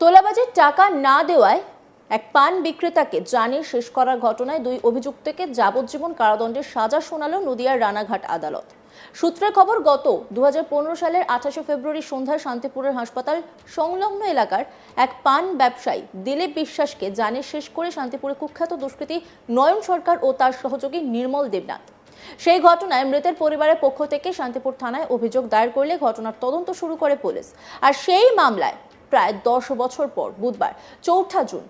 তোলাবাজির টাকা না দেওয়ায় এক পান বিক্রেতাকে জানিয়ে শেষ করার ঘটনায় দুই অভিযুক্তকে যাবজ্জীবন কারাদণ্ডের সাজা শোনাল নদিয়ার রানাঘাট আদালত। সূত্রের খবর, গত দুহাজার পনেরো সালের আঠাশে ফেব্রুয়ারি সন্ধ্যায় শান্তিপুরের হাসপাতাল সংলগ্ন এলাকার এক পান ব্যবসায়ী দিলীপ বিশ্বাসকে জানিয়ে শেষ করে শান্তিপুরে কুখ্যাত দুষ্কৃতী নয়ন সরকার ও তার সহযোগী নির্মল দেবনাথ। সেই ঘটনায় মৃতের পরিবারের পক্ষ থেকে শান্তিপুর থানায় অভিযোগ দায়ের করলে ঘটনার তদন্ত শুরু করে পুলিশ। আর সেই মামলায় প্রায় দশ বছর পর, বুধবার, চৌঠা জুন,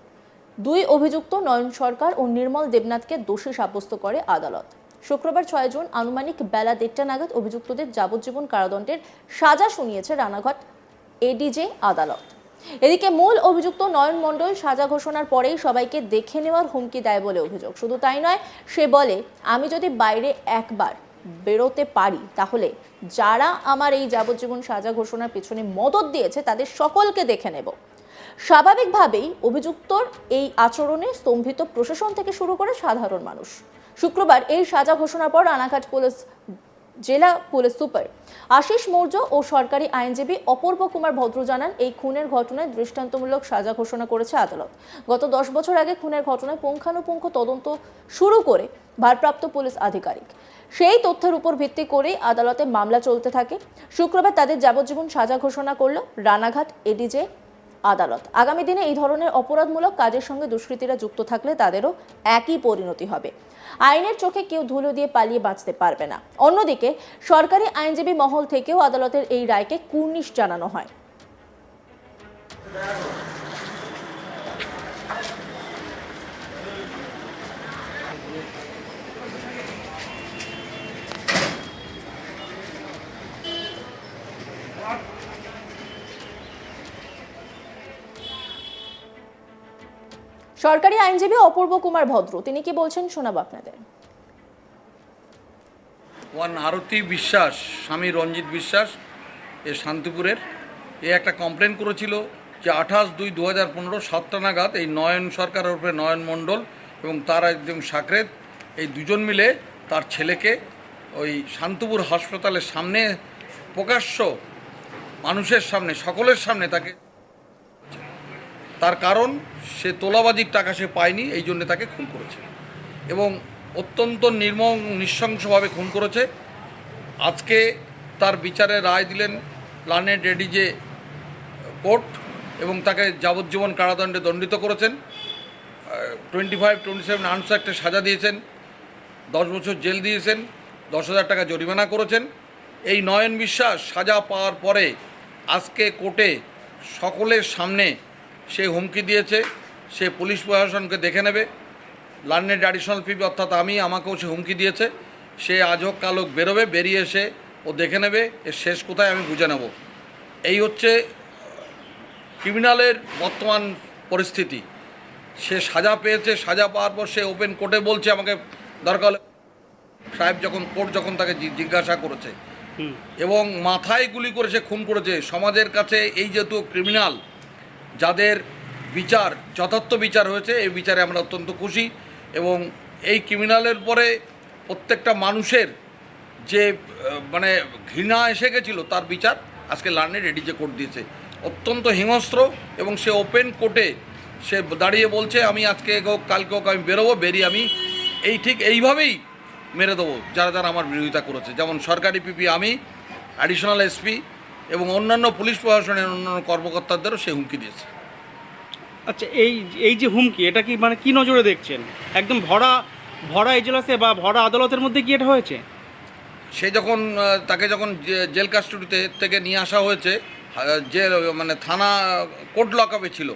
দুই অভিযুক্ত নয়ন সরকার ও নির্মল দেবনাথকে দোষী সাব্যস্ত করে আদালত। শুক্রবার ছয় জুন, আনুমানিক বেলা দেড়টা নাগাদ অভিযুক্তদের যাবজ্জীবন কারাদণ্ডের সাজা শুনিয়েছে রানাঘাট এডিজে আদালত। এদিকে মূল অভিযুক্ত নয়ন মণ্ডল সাজা ঘোষণার পরেই সবাইকে দেখে নেওয়ার হুমকি দেয় বলে অভিযোগ। শুধু তাই নয়, সে বলে, আমি যদি বাইরে একবার বেরোতে পারি, তাহলে যারা আমার এই যাবজ্জীবন সাজা ঘোষণার পেছনে মদত দিয়েছে, তাদের সকলকে দেখে নেব। স্বাভাবিকভাবেই অভিযুক্তর এই আচরণে স্তম্ভিত প্রশাসন থেকে শুরু করে সাধারণ মানুষ। শুক্রবার এই সাজা ঘোষণার পর রানাঘাট পুলিশ জেলা পুলিশ সুপার আশিস মৌর্য ও সরকারি আইনজীবী অপূর্ব কুমার ভদ্র জানান, এই খুনের ঘটনায় দৃষ্টান্তমূলক সাজা ঘোষণা করেছে আদালত। গত দশ বছর আগে খুনের ঘটনায় পুঙ্খানুপুঙ্খ তদন্ত শুরু করে ভারপ্রাপ্ত পুলিশ আধিকারিক। সেই তথ্যের উপর ভিত্তি করেই আদালতে মামলা চলতে থাকে। শুক্রবার তাদের যাবজ্জীবন সাজা ঘোষণা করল রানাঘাট এডিজে আদালত। আগামী দিনে এই ধরনের অপরাধমূলক কাজের সঙ্গে দুষ্কৃতীরা যুক্ত থাকলে তাদেরও একই পরিণতি হবে। আইনের চোখে কেউ ধুলো দিয়ে পালিয়ে বাঁচতে পারবে না। অন্যদিকে, সরকারি আইনজীবী মহল থেকেও আদালতের এই রায়কে কুর্নিশ জানানো হয়। সরকারি আইনজীবী অপূর্ব কুমার ভদ্র, তিনি কি বলছেন শোনাবো আপনাদের? ওয়ান আরতি বিশ্বাস, স্বামী রঞ্জিত বিশ্বাস, এ শান্তিপুরের। এ একটা কমপ্লেন করেছিল যে আঠাশ দুই দু হাজার পনেরো সাতটা নাগাদ এই নয়ন সরকারের উপরে নয়ন মণ্ডল এবং তার একজন সাকরেত, এই দুজন মিলে তার ছেলেকে ওই শান্তিপুর হাসপাতালের সামনে প্রকাশ্য মানুষের সামনে, সকলের সামনে তাকে তার কারণ সে তোলাবাজির টাকা সে পায়নি, এই জন্য তাকে খুন করেছে। এবং অত্যন্ত নির্মম নৃশংসভাবে খুন করেছে। আজকে তার বিচারে রায় দিলেন লার্নেড রেডিজে কোর্ট এবং তাকে যাবজ্জীবন কারাদণ্ডে দণ্ডিত করেছেন। Twenty five twenty seven arms অ্যাক্টে সাজা দিয়েছেন, দশ বছর জেল দিয়েছেন, দশ হাজার টাকা জরিমানা করেছেন। এই নয়ন বিশ্বাস সাজা পাওয়ার পরে আজকে কোর্টে সকলের সামনে সে হুমকি দিয়েছে সে পুলিশ প্রশাসনকে দেখে নেবে। লার্নেড অ্যাডিশনাল ফি অর্থাৎ আমি আমাকেও সে হুমকি দিয়েছে। সে আজ হোক কাল হোক বেরোবে বেরিয়ে এসে ও দেখে নেবে এর শেষ কোথায় আমি বুঝে নেব। এই হচ্ছে ক্রিমিনালের বর্তমান পরিস্থিতি। সে সাজা পেয়েছে সাজা পাওয়ার পর সে ওপেন কোর্টে বলছে আমাকে দরকার হলে সাহেব যখন কোর্ট যখন তাকে জিজ্ঞাসা করেছে এবং মাথায় গুলি করে সে খুন করেছে। সমাজের কাছে এই যেহেতু ক্রিমিনাল যাদের বিচার, যথার্থ বিচার হয়েছে, এই বিচারে আমরা অত্যন্ত খুশি এবং এই ক্রিমিনালের পরে প্রত্যেকটা মানুষের যে মানে ঘৃণা এসে গেছিল তার বিচার আজকে লার্নে রেডি যে কোর্ট দিয়েছে। অত্যন্ত হিংস্র এবং সে ওপেন কোর্টে সে দাঁড়িয়ে বলছে, আমি আজকে হোক কালকে হোক আমি বেরোবো, বেরিয়ে আমি এই ঠিক এইভাবেই মেরে দেবো, যারা যারা আমার বিরোধিতা করেছে। যেমন সরকারি পিপি আমি অ্যাডিশনাল এসপি এবং অন্যান্য পুলিশ প্রশাসনের অন্যান্য কর্মকর্তাদেরও সে হুমকি দিয়েছে। আচ্ছা এই এই যে হুমকি এটা কি মানে কি নজরে দেখছেন? একদম ভরা ভরা এজলাসে বা ভরা আদালতের মধ্যে কি এটা হয়েছে? সে যখন তাকে যখন জেল কাস্টডিতে থেকে নিয়ে আসা হয়েছে জেল মানে থানা কোর্ট লকআপে ছিল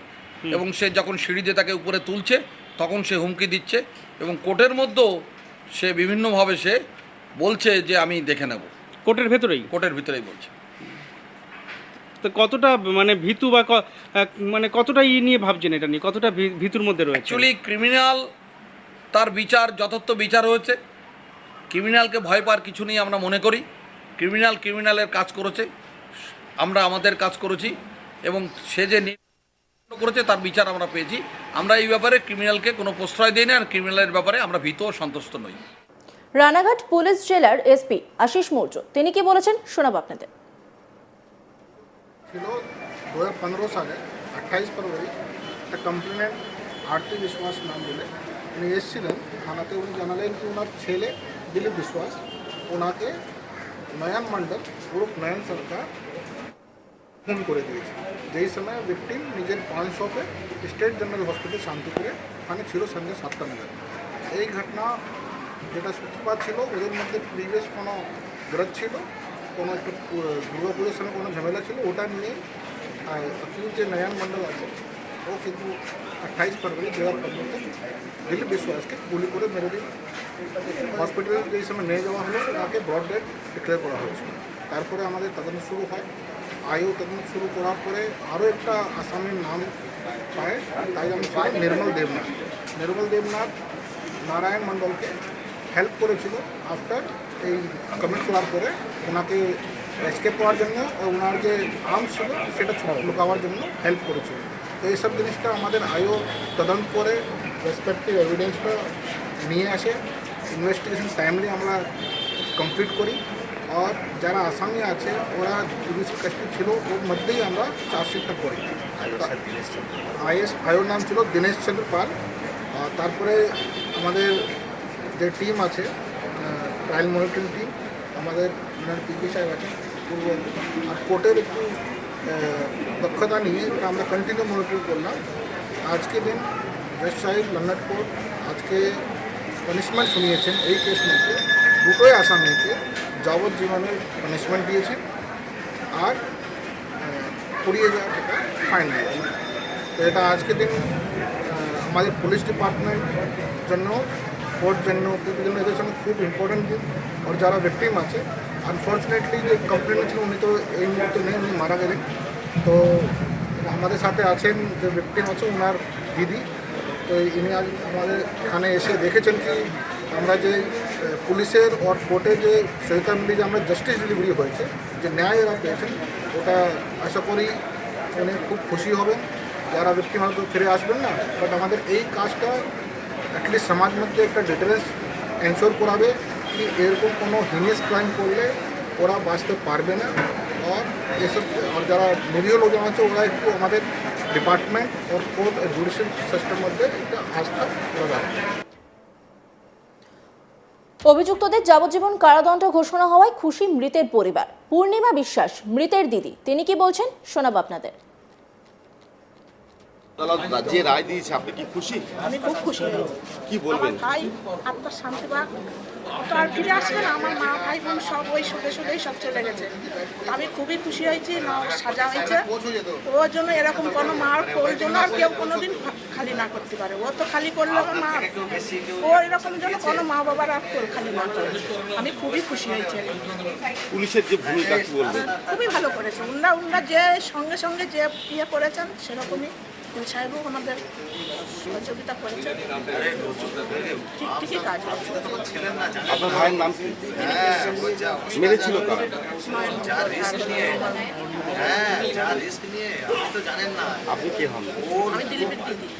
এবং সে যখন সিঁড়িতে তাকে উপরে তুলছে তখন সে হুমকি দিচ্ছে এবং কোর্টের মধ্যেও সে বিভিন্নভাবে সে বলছে যে আমি দেখে নেব। কোর্টের ভেতরেই? কোর্টের ভিতরেই বলছে। তো কতটা মানে ভীতু বা মানে কতটা ই নিয়ে ভাবছেন এটা নিয়ে? কতটা ভী- ভীতুর মধ্যে রয়েছে? অ্যাকচুয়ালি ক্রিমিনাল তার বিচার যথার্থ বিচার হয়েছে। ক্রিমিনালকে ভয় পাওয়ার কিছু নেই আমরা মনে করি। ক্রিমিনাল ক্রিমিনালের কাজ করেছে। আমরা আমাদের কাজ করেছি। এবং সে যে করেছে তার বিচার আমরা পেয়েছি। আমরা এই ব্যাপারে ক্রিমিনালকে কোনো প্রশ্রয় দিই না আর ক্রিমিনালের ব্যাপারে আমরা ভীত ও সন্তুষ্ট নই। রানাঘাট পুলিশ জেলার এসপি আশিস মৌর্য। তিনি কি বলেছেন? শোনাবো আপনাদের। ছিল দু হাজার পনেরো সালে আঠাইশ ফেব্রুয়ারি একটা কমপ্লেনেন্ট আরতি বিশ্বাস নাম বলে উনি এসেছিলেন থানাতে উনি জানালেন কি ওনার ছেলে দিলীপ বিশ্বাস ওনাকে নয়ন মণ্ডল উরুপ নয়ন সরকার ফোন করে দিয়েছে যেই সময় ভিকটিম নিজের পান শপে স্টেট জেনারেল হসপিটাল শান্তিপুরে ওখানে ছিল সন্ধ্যে সাতটা নাগাদ এই ঘটনা যেটা সূত্রপাত ছিল ওদের মধ্যে প্রিভিয়াস কোনো বিরোধ ছিল কোনো একটু দুর্গাপুজোর সময় কোনো ঝামেলা ছিল? ওটা নিয়ে অ্যাকিউজ যে নয়ন মণ্ডল আছে, ও কিন্তু আঠাইশ ফেব্রুয়ারি দু হাজার পনেরোতে দিলীপ বিশ্বাসকে গুলি করে মেরে দিল। হসপিটালে যেই সময় নিয়ে যাওয়া হলো ওনাকে ব্রড ডেড ডিক্লেয়ার করা হয়েছিল তারপরে আমাদের তদন্ত শুরু হয়। আইও তদন্ত শুরু করার পরে আরও একটা আসামির নাম পায়, তাই আমি ছিল নির্মল দেবনাথ। নির্মল দেবনাথ নারায়ণ মণ্ডলকে হেল্প করেছিল আফটার এই কমিট করার পরে ওনাকে এসকেপ করার জন্য ওনার যে আর্ম ছিল সেটা লুকাবার জন্য হেল্প করেছিল। তো এইসব জিনিসটা আমাদের আইও তদন্ত করে রেসপেক্টিভ এভিডেন্সটা নিয়ে আসে। ইনভেস্টিগেশন টাইমলি আমরা কমপ্লিট করি। আর যারা আসামি আছে ওরা পুলিশ কাস্টডি ছিল ওর মধ্যেই আমরা চার্জশিটটা করি। আইএস আয়োর নাম ছিল দীনেশ চন্দ্র পাল। তারপরে আমাদের যে টিম আছে ট্রায়াল মনিটরিং টিম আমাদের পিপি সাহেব পূর্ব আর কোর্টের একটু দক্ষতা নিয়ে আমরা কন্টিনিউ মনিটরিং করলাম। আজকে দিন জজ সাহেব লন্ডন কোর্ট আজকে পানিশমেন্ট শুনিয়েছেন এই কেস মধ্যে। দুটোই আসামিকে যাবজ্জীবনের পানিশমেন্ট দিয়েছেন আর কুড়ি হাজার টাকা ফাইন দিয়েছে তো এটা আজকের দিন আমাদের পুলিশ ডিপার্টমেন্ট জন্য কোর্ট জন্য জন্য এদের সঙ্গে খুব ইম্পর্টেন্ট দিন আর যারা ভিকটিম আছে আনফর্চুনেটলি যে কমপ্লেন ছিল, উনি তো এই মুহূর্তে নেই, উনি মারা গেলেন। তো আমাদের সাথে আছেন যে ভিকটিম আছে ওনার দিদি। তো ইনি আজ আমাদের এখানে এসে দেখেছেন কি, আমরা যে পুলিশের ওর কোর্টে যে সহিতা মিলে যে আমরা জাস্টিস ডেলিভারি হয়েছে, যে ন্যায় এরা পেয়েছেন, ওটা আশা করি উনি খুব খুশি হবেন। যারা ব্যক্তি হয়তো ফিরে আসবেন না বাট আমাদের এই কাজটা অ্যাটলিস্ট সমাজ মধ্যে একটা ডিটারেন্স এনশোর করাবে কি এরকম কোনো হিনিয়াস ক্রাইম করলে ওরা বাঁচতে পারবে না। আর এসব আর যারা নিরীহ লোকজন আছে, ওরা একটু আমাদের ডিপার্টমেন্ট ওর কোর্ট জুডিশিয়াল সিস্টেম মধ্যে একটা আস্থা লাগাবে। অভিযুক্তদের যাবজ্জীবন কারাদণ্ড ঘোষণা হওয়ায় খুশি মৃতের পরিবার। পূর্ণিমা বিশ্বাস, মৃতের দিদি। তিনি কি বলছেন? শোনাব আপনাদের। আদালত যে রায় দিয়েছে আপনি কি খুশি? আমি খুব খুশি কি বলবেন? ভাই আত্মার শান্তি পাক। তো আর ফিরে আসবে না আমার মা ভাই বোন সব ওই সুদে সুদেই সব চলে গেছে। আমি খুবই খুশি হয়েছি মা সাজা হয়েছে। ওর জন্য এরকম কোনো মার ওর জন্য আর কেউ কোনোদিন খালি না করতে পারে। ও তো খালি করলে মা ও এরকম জন্য কোনো মা বাবার আর খালি না করে। আমি খুবই খুশি হয়েছি। পুলিশের যে ভূমিকা কি খুবই ভালো করেছে। উনরা উনরা যে সঙ্গে সঙ্গে যে ইয়ে করেছেন সেরকমই। সাহেবও আমাদের সহযোগিতা করেছেন ঠিক ঠিকই কাজ হচ্ছে আপনার ভাইয়ের নাম কি? মেরেছিল আপনি কে হন? আমি দিলীপের দিদি।